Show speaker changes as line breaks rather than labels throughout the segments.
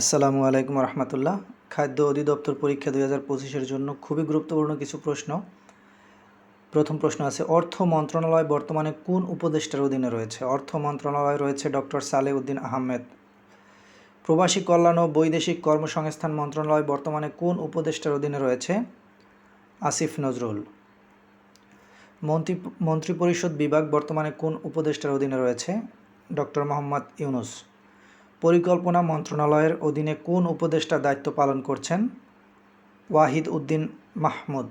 আসসালামু আলাইকুম রহমতুল্লাহ। খাদ্য অধিদপ্তর পরীক্ষা দুই হাজার পঁচিশের জন্য খুবই গুরুত্বপূর্ণ কিছু প্রশ্ন। প্রথম প্রশ্ন আছে, অর্থ মন্ত্রণালয় বর্তমানে কোন উপদেষ্টার অধীনে রয়েছে? অর্থ মন্ত্রণালয় রয়েছে ডক্টর সালে উদ্দিন আহমেদ। প্রবাসী কল্যাণ ও বৈদেশিক কর্মসংস্থান মন্ত্রণালয় বর্তমানে কোন উপদেষ্টার অধীনে রয়েছে? আসিফ নজরুল। মন্ত্রী, মন্ত্রিপরিষদ বিভাগ বর্তমানে কোন উপদেষ্টার অধীনে রয়েছে? ডক্টর মোহাম্মদ ইউনুস। পরিকল্পনা মন্ত্রণালয়ের অধীনে কোন উপদেষ্টা দায়িত্ব পালন করছেন? ওয়াহিদ উদ্দিন মাহমুদ।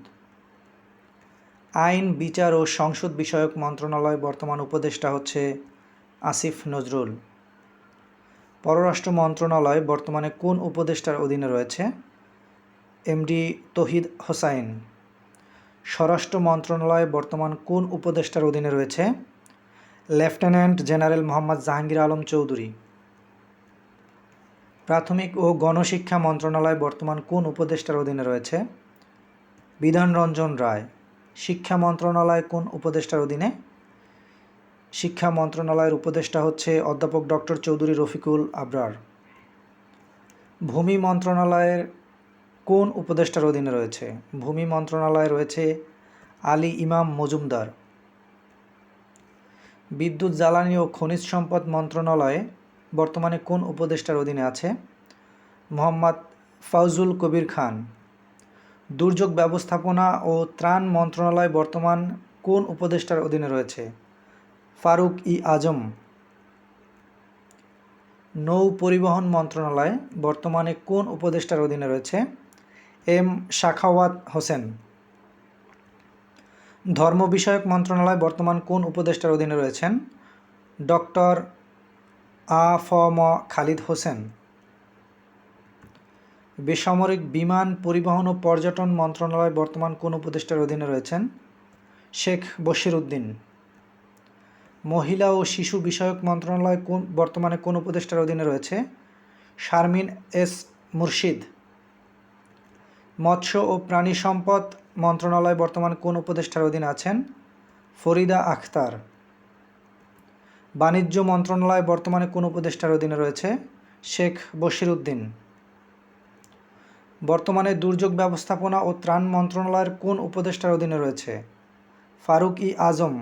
আইন, বিচার ও সংসদ বিষয়ক মন্ত্রণালয় বর্তমান উপদেষ্টা হচ্ছে আসিফ নজরুল। পররাষ্ট্র মন্ত্রণালয় বর্তমানে কোন উপদেষ্টার অধীনে রয়েছে? এমডি তহিদ হোসাইন। স্বরাষ্ট্র মন্ত্রণালয় বর্তমান কোন উপদেষ্টার অধীনে রয়েছে? Lieutenant general Mohammad Jahangir Alam Chowdhury. প্রাথমিক ও গণশিক্ষা মন্ত্রণালয় বর্তমান কোন উপদেষ্টার অধীনে রয়েছে? বিধান রঞ্জন রায়, শিক্ষা মন্ত্রণালয় কোন উপদেষ্টার অধীনে? শিক্ষা মন্ত্রণালয়ের উপদেষ্টা হচ্ছে অধ্যাপক ডক্টর চৌধুরী রফিকুল আবরার। ভূমি মন্ত্রণালয়ের কোন উপদেষ্টার অধীনে রয়েছে? ভূমি মন্ত্রণালয়ে রয়েছে আলী ইমাম মজুমদার। বিদ্যুৎ, জ্বালানি ও খনিজ সম্পদ মন্ত্রণালয়ে বর্তমানে কোন উপদেষ্টার অধীনে আছে? মোহাম্মদ ফাউজুল কবির খান। দুর্যোগ ব্যবস্থাপনা ও ত্রাণ মন্ত্রণালয় বর্তমান কোন উপদেষ্টার অধীনে রয়েছে? ফারুক ই আজম। নৌ পরিবহন মন্ত্রণালয় বর্তমানে কোন উপদেষ্টার অধীনে রয়েছে? এম শাখাওয়াত হোসেন। ধর্ম বিষয়ক মন্ত্রণালয় বর্তমান কোন উপদেষ্টার অধীনে রয়েছেন? ডক্টর আ, ফ, ম, খালিদ হোসেন। বেসামরিক বিমান পরিবহন ও পর্যটন মন্ত্রণালয় বর্তমান কোন উপদেষ্টার অধীনে রয়েছেন? শেখ বশির উদ্দিন। মহিলা ও শিশু বিষয়ক মন্ত্রণালয় কোন, বর্তমানে কোন উপদেষ্টার অধীনে রয়েছে? শারমিন এস মুর্শিদ। মৎস্য ও প্রাণী সম্পদ মন্ত্রণালয় বর্তমান কোন উপদেষ্টার অধীনে আছেন? ফরিদা আখতার। বাণিজ্য মন্ত্রণালয় বর্তমানে কোন উপদেষ্টার অধীনে রয়েছে? শেখ বশির উদ্দিন বর্তমানে দুর্যোগ ব্যবস্থাপনা ও ত্রাণ মন্ত্রণালয়ের কোন উপদেষ্টার অধীনে রয়েছে? ফারুক ই আজম।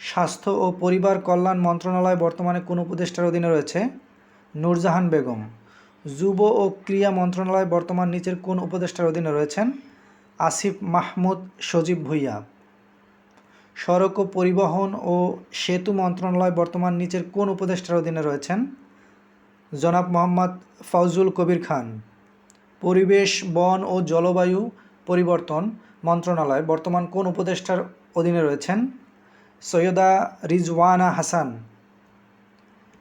স্বাস্থ্য ও পরিবার কল্যাণ মন্ত্রণালয় বর্তমানে কোন উপদেষ্টার অধীনে রয়েছে? নূরজাহান বেগম। যুব ও ক্রীড়া মন্ত্রণালয় বর্তমান নিচের কোন উপদেষ্টার অধীনে রয়েছেন? আসিফ মাহমুদ সজীব ভুইয়া। সড়ক ও পরিবহন ও সেতু মন্ত্রণালয় বর্তমান নিচের কোন উপদেষ্টার অধীনে রয়েছেন? জনাব মোহাম্মদ ফাউজুল কবির খান। পরিবেশ, বন ও জলবায়ু পরিবর্তন মন্ত্রণালয় বর্তমান কোন উপদেষ্টার অধীনে রয়েছেন? সৈয়দা রিজওয়ানা হাসান।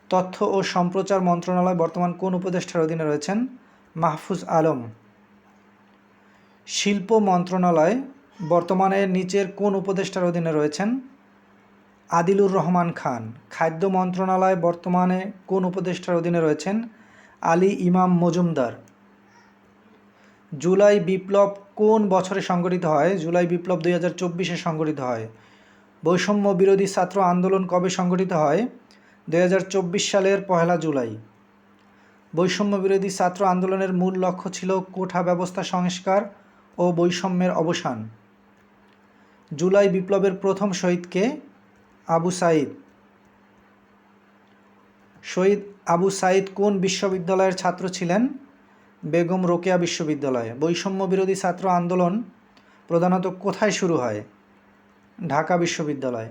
তথ্য ও সম্প্রচার মন্ত্রণালয় বর্তমান কোন উপদেষ্টার অধীনে রয়েছেন? মাহফুজ আলম। শিল্প মন্ত্রণালয় বর্তমানে নিচের কোন উপদেষ্টার অধীনে রয়েছেন? আদিলুর রহমান খান, খাদ্য মন্ত্রণালয় বর্তমানে কোন উপদেষ্টার অধীনে রয়েছেন? আলী ইমাম মজুমদার। জুলাই বিপ্লব কোন বছরে সংগঠিত হয়? জুলাই বিপ্লব দুই হাজার চব্বিশে সংগঠিত হয়। বৈষম্য বিরোধী ছাত্র আন্দোলন কবে সংগঠিত হয়? দু হাজার চব্বিশ সালের পহেলা জুলাই। বৈষম্য বিরোধী ছাত্র আন্দোলনের মূল লক্ষ্য ছিল কোঠা ব্যবস্থা সংস্কার ও বৈষম্যের অবসান। জুলাই বিপ্লবের প্রথম শহীদকে আবু সাইদ শহীদ আবু সাইদ কোন বিশ্ববিদ্যালয়ের ছাত্র ছিলেন? বেগম রোকেয়া বিশ্ববিদ্যালয়ে। বৈষম্য বিরোধী ছাত্র আন্দোলন প্রধানত কোথায় শুরু হয়? ঢাকা বিশ্ববিদ্যালয়।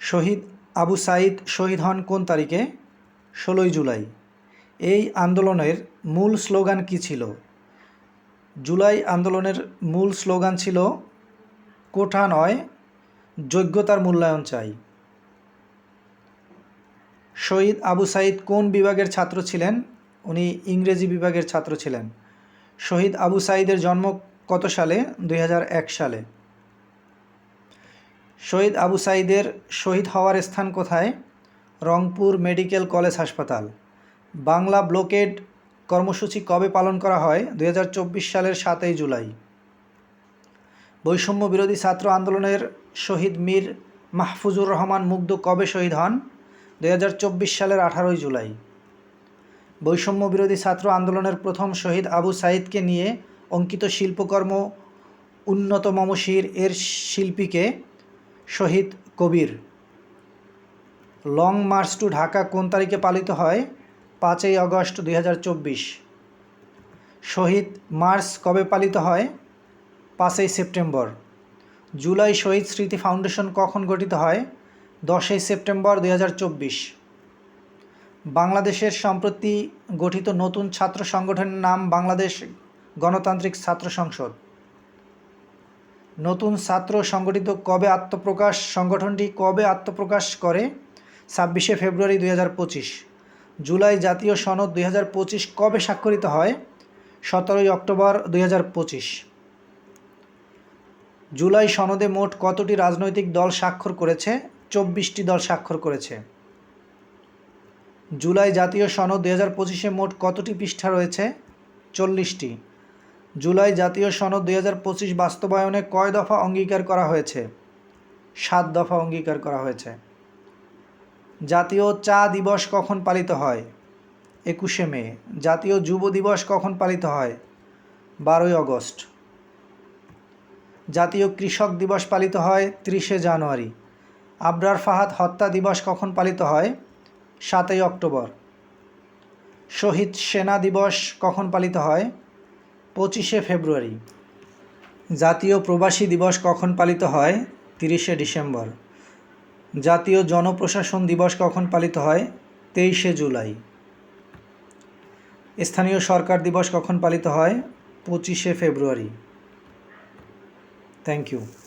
শহীদ আবু সাইদ শহীদ হন কোন তারিখে? ষোলোই জুলাই। এই আন্দোলনের মূল স্লোগান কী ছিল? জুলাই আন্দোলনের মূল স্লোগান ছিল, কোঠা নয়, যোগ্যতার মূল্যায়ন চাই। শহীদ আবু সাইদ কোন বিভাগের ছাত্র ছিলেন? উনি ইংরেজি বিভাগের ছাত্র ছিলেন। শহীদ আবু সাইদের জন্ম কত সালে? দুই হাজার এক সালে। শহীদ আবু সাইদের শহীদ হওয়ার স্থান কোথায়? রংপুর মেডিকেল কলেজ হাসপাতাল। বাংলা ব্লকেড কর্মসূচি কবে পালন করা হয়? দু হাজার চব্বিশ সালের সাতই জুলাই। বৈষম্য বিরোধী ছাত্র আন্দোলনের শহীদ মীর মাহফুজুর রহমান মুগ্ধ কবে শহীদ হন? দু হাজার চব্বিশ সালের আঠারোই জুলাই। বৈষম্য বিরোধী ছাত্র আন্দোলনের প্রথম শহীদ আবু সাইদকে নিয়ে অঙ্কিত শিল্পকর্ম উন্নত মমশির এর শিল্পীকে Shahid Kabir. Long march to Dhaka কোন তারিখে পালিত হয়? পাঁচই আগস্ট দু হাজার চব্বিশ। শহীদ মার্চ কবে পালিত হয়? পাঁচই সেপ্টেম্বর। জুলাই শহীদ স্মৃতি ফাউন্ডেশন কখন গঠিত হয়? দশই সেপ্টেম্বর দু হাজার চব্বিশ। বাংলাদেশের সম্প্রতি গঠিত নতুন ছাত্র সংগঠনের নাম বাংলাদেশ গণতান্ত্রিক ছাত্র সংসদ। নতুন ছাত্র সংগঠিত কবে আত্মপ্রকাশ? সংগঠনটি কবে আত্মপ্রকাশ করে? ছাব্বিশে ফেব্রুয়ারি দু হাজার পঁচিশ। জুলাই জাতীয় সনদ দুই হাজার পঁচিশ কবে স্বাক্ষরিত হয়? সতেরোই অক্টোবর দুই হাজার পঁচিশ। জুলাই সনদে মোট কতটি রাজনৈতিক দল স্বাক্ষর করেছে? চব্বিশটি দল স্বাক্ষর করেছে। জুলাই জাতীয় সনদ দুই হাজার পঁচিশে মোট কতটি পৃষ্ঠা রয়েছে? চল্লিশটি। জুলাই জাতীয় সনদ দুই হাজার পঁচিশ বাস্তবায়নে কয় দফা অঙ্গীকার করা হয়েছে? সাত দফা অঙ্গীকার করা হয়েছে। জাতীয় চা দিবস কখন পালিত হয়? একুশে মে। জাতীয় যুব দিবস কখন পালিত হয়? বারোই আগস্ট জাতীয় কৃষক দিবস পালিত হয় ত্রিশে জানুয়ারি। আবরার ফাহাদ হত্যা দিবস কখন পালিত হয়? সাতই অক্টোবর। শহীদ সেনা দিবস কখন পালিত হয়? পঁচিশে ফেব্রুয়ারি। জাতীয় প্রবাসী দিবস কখন পালিত হয়? তিরিশে ডিসেম্বর। জাতীয় জনপ্রশাসন দিবস কখন পালিত হয়? তেইশে জুলাই। স্থানীয় সরকার দিবস কখন পালিত হয়? পঁচিশে ফেব্রুয়ারি। Thank you